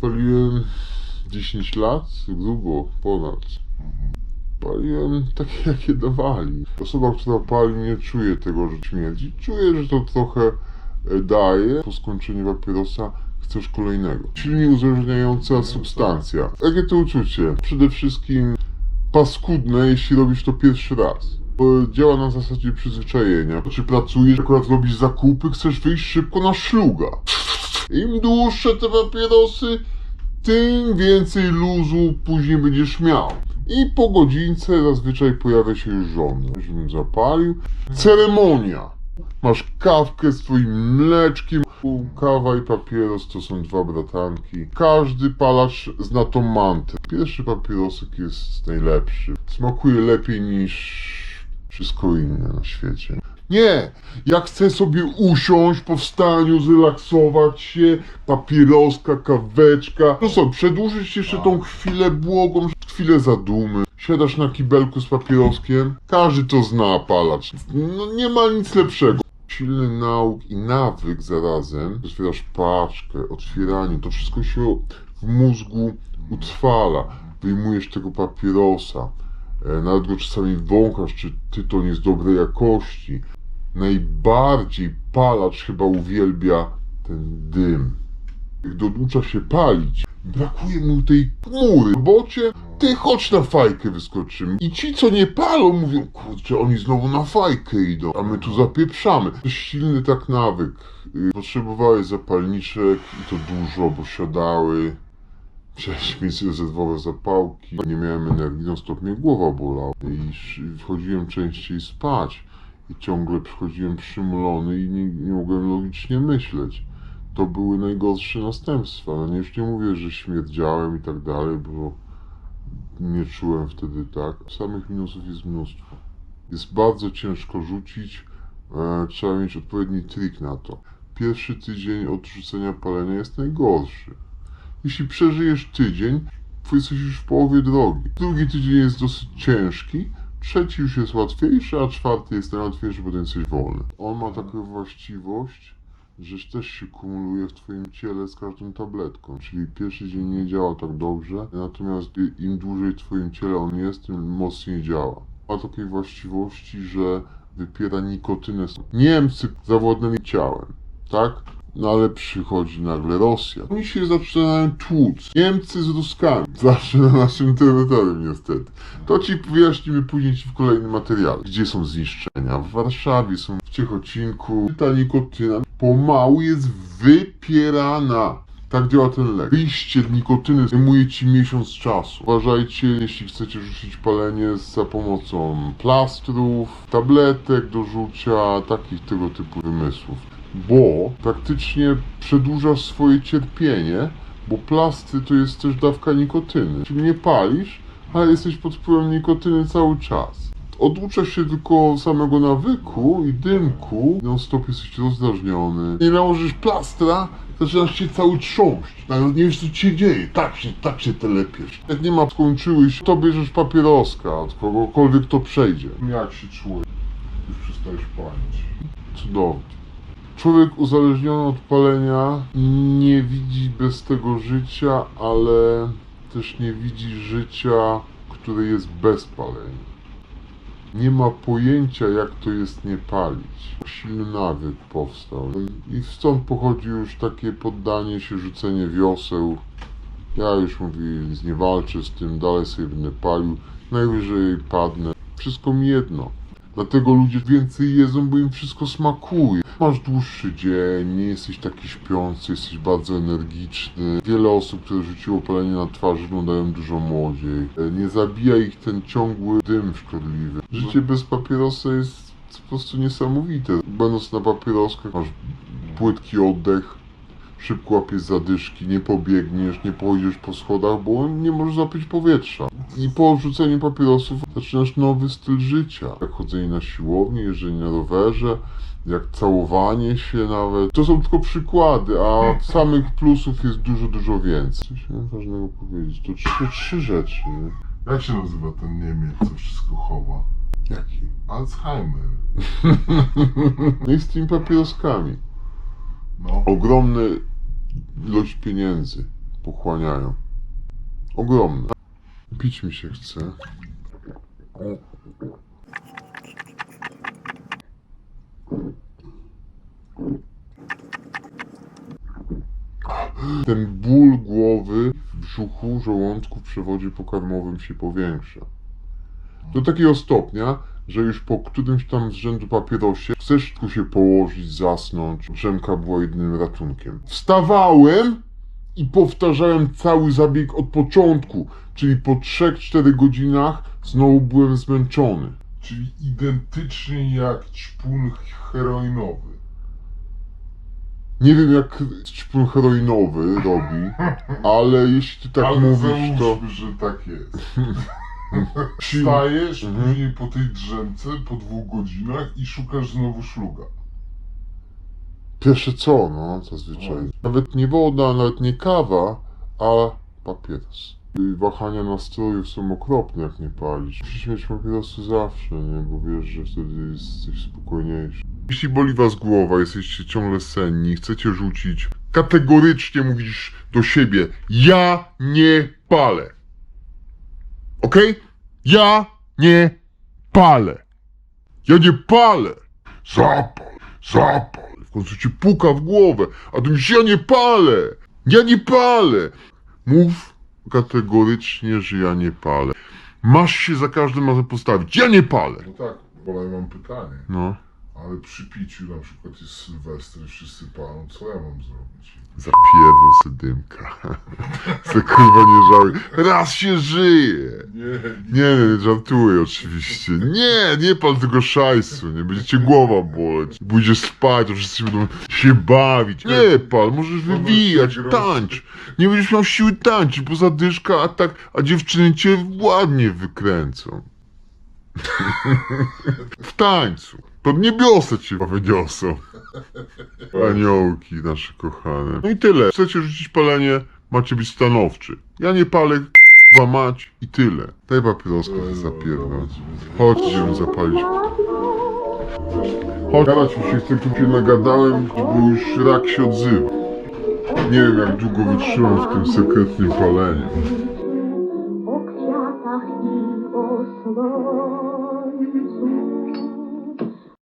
Paliłem 10 lat, grubo, ponad. Paliłem takie, jakie dawali. Osoba, która pali, nie czuje tego, że śmierdzi. Czuje, że to trochę e, daje. Po skończeniu papierosa chcesz kolejnego. Silnie uzależniająca substancja. Jakie to uczucie? Przede wszystkim paskudne, jeśli robisz to pierwszy raz. Bo działa na zasadzie przyzwyczajenia. Czy pracujesz, akurat robisz zakupy, chcesz wyjść szybko na szluga. Im dłuższe te papierosy, tym więcej luzu później będziesz miał. I po godzince zazwyczaj pojawia się już żona. Żebym zapalił. Ceremonia. Masz kawkę z twoim mleczkiem. Kawa i papieros to są dwa bratanki. Każdy palacz zna tą mantrę. Pierwszy papierosek jest najlepszy. Smakuje lepiej niż wszystko inne na świecie. Nie! Ja chcę sobie usiąść po wstaniu, zrelaksować się, papieroska, kaweczka. No co, przedłużyć jeszcze tą chwilę błogą, chwilę zadumy. Siadasz na kibelku z papieroskiem. Każdy to zna, palacz. No nie ma nic lepszego. Silny nauk i nawyk zarazem. Otwierasz paczkę, otwieranie, to wszystko się w mózgu utrwala. Wyjmujesz tego papierosa. E, Nawet go czasami wąchasz, czy tytoń jest dobrej jakości. Najbardziej palacz chyba uwielbia ten dym. Gdy oducza się palić, brakuje mu tej chmury. W bocie, ty chodź na fajkę wyskoczymy. I ci, co nie palą, mówią, kurczę, oni znowu na fajkę idą, a my tu zapieprzamy. To silny tak nawyk. Y, Potrzebowałeś zapalniczek i to dużo, bo siadały. Chciałeś mieć rezerwowe zapałki. Nie miałem energii, no stop mnie głowa bolała. I wchodziłem częściej spać. I ciągle przychodziłem przymulony i nie, nie mogłem logicznie myśleć. To były najgorsze następstwa. No nie, już nie mówię, że śmierdziałem i tak dalej, bo nie czułem wtedy tak. Samych minusów jest mnóstwo. Jest bardzo ciężko rzucić. E, trzeba mieć odpowiedni trik na to. Pierwszy tydzień od rzucenia palenia jest najgorszy. Jeśli przeżyjesz tydzień, jesteś już w połowie drogi. Drugi tydzień jest dosyć ciężki, trzeci już jest łatwiejszy, a czwarty jest najłatwiejszy, bo ten jesteś wolny. On ma taką właściwość, że też się kumuluje w twoim ciele z każdą tabletką. Czyli pierwszy dzień nie działa tak dobrze, natomiast im dłużej w twoim ciele on jest, tym mocniej działa. Ma takiej właściwości, że wypiera nikotynę. Niemcy zawładnęli ciałem, tak? No ale przychodzi nagle Rosja. Oni się zaczynają tłuc. Niemcy z Ruskami. Zawsze na naszym terytorium niestety. To ci wyjaśnimy później ci w kolejnym materiale. Gdzie są zniszczenia? W Warszawie są w Ciechocinku. Ta nikotyna pomału jest wypierana. Tak działa ten lek. Wyjście nikotyny zajmuje ci miesiąc czasu. Uważajcie, jeśli chcecie rzucić palenie za pomocą plastrów, tabletek do rzucia, takich tego typu wymysłów. Bo praktycznie przedłużasz swoje cierpienie, bo plastry to jest też dawka nikotyny. Czyli nie palisz, ale jesteś pod wpływem nikotyny cały czas. Oduczasz się tylko samego nawyku i dymku, non stop jesteś rozdrażniony. Nie nałożysz plastra, zaczynasz się cały trząść. Nawet nie wiesz co ci się dzieje, tak się, tak się telepiesz. Jak nie ma, skończyłeś, to bierzesz papieroska od kogokolwiek to przejdzie. Jak się czułeś? Już przestajesz palić. Cudownie. Człowiek uzależniony od palenia nie widzi bez tego życia, ale też nie widzi życia, które jest bez palenia. Nie ma pojęcia, jak to jest nie palić. Silny nawyk powstał. I stąd pochodzi już takie poddanie się, rzucenie wioseł. Ja już mówię, nie walczę z tym, dalej sobie będę palił. Najwyżej padnę. Wszystko mi jedno. Dlatego ludzie więcej jedzą, bo im wszystko smakuje. Masz dłuższy dzień, nie jesteś taki śpiący, jesteś bardzo energiczny. Wiele osób, które rzuciło palenie na twarz, wyglądają dużo młodziej. Nie zabija ich ten ciągły dym szkodliwy. Życie bez papierosa jest po prostu niesamowite. Będąc na papieroskach masz płytki oddech, szybko łapiesz zadyszki, nie pobiegniesz, nie pojedziesz po schodach, bo nie możesz zapić powietrza. I po rzuceniu papierosów zaczynasz nowy styl życia. Jak chodzenie na siłownię, jeżdżenie na rowerze, jak całowanie się nawet. To są tylko przykłady, a samych plusów jest dużo, dużo więcej. Coś ważnego powiedzieć. To trzy, trzy rzeczy. nie? Jak się nazywa ten Niemiec, co wszystko chowa? Jaki? Alzheimer. No i z tymi papieroskami. Ogromne ilość pieniędzy pochłaniają. Ogromne. Pić mi się chce. Ten ból głowy w brzuchu, żołądku, w przewodzie pokarmowym się powiększa. Do takiego stopnia, że już po którymś tam z rzędu papierosie chcesz tu się położyć, zasnąć. Drzemka była jedynym ratunkiem. Wstawałem i powtarzałem cały zabieg od początku, czyli po 3-4 godzinach znowu byłem zmęczony. Czyli identycznie jak ćpun heroinowy. Nie wiem jak ćpun heroinowy robi, ale jeśli ty tak Ale mówisz, to... że tak jest. Wstajesz Mhm. później po tej drzemce, po dwóch godzinach i szukasz znowu szluga. Pierwsze co, no, zazwyczaj. Nawet nie woda, nawet nie kawa, a papieros. I Wahania nastrojów są okropne, jak nie palisz. Musisz mieć papierosy zawsze, nie? Bo wiesz, że wtedy jesteś spokojniejszy. Jeśli boli was głowa, jesteście ciągle senni, chcecie rzucić, kategorycznie mówisz do siebie, ja nie palę. Okej? Ja nie palę. Ja nie palę. Zapal, zapal. W końcu ci puka w głowę, a ty mówisz, ja nie palę. Ja nie palę. Mów kategorycznie, że ja nie palę. Masz się za każdym razem postawić. Ja nie palę. No tak, bo ja mam pytanie. No. Ale przy piciu na przykład jest Sylwester i wszyscy palą, co ja mam zrobić? Zapierdol se dymka. Se kurwa nie żałuj. Raz się żyje. Nie, Nie, nie, żartuję oczywiście. Nie, nie pal tego szajsu, nie będziecie głowa boleć. Pójdziesz spać, a wszyscy będą się bawić. Nie pal, możesz wywijać, tańcz. Nie będziesz miał siły tańczyć, bo zadyszka, a tak, a dziewczyny cię ładnie wykręcą. W tańcu. Pod niebiosa cię wyniosą. Aniołki nasze kochane. No i tyle. Chcecie rzucić palenie, macie być stanowczy. Ja nie palę, Dwa mać i tyle. Daj papieroska, zapierdol. Chodź, idziemy zapalić. Chodź, gadać mi się chce, tu się nagadałem, bo już rak się odzywa. Nie wiem, jak długo wytrzymam w tym sekretnym paleniu.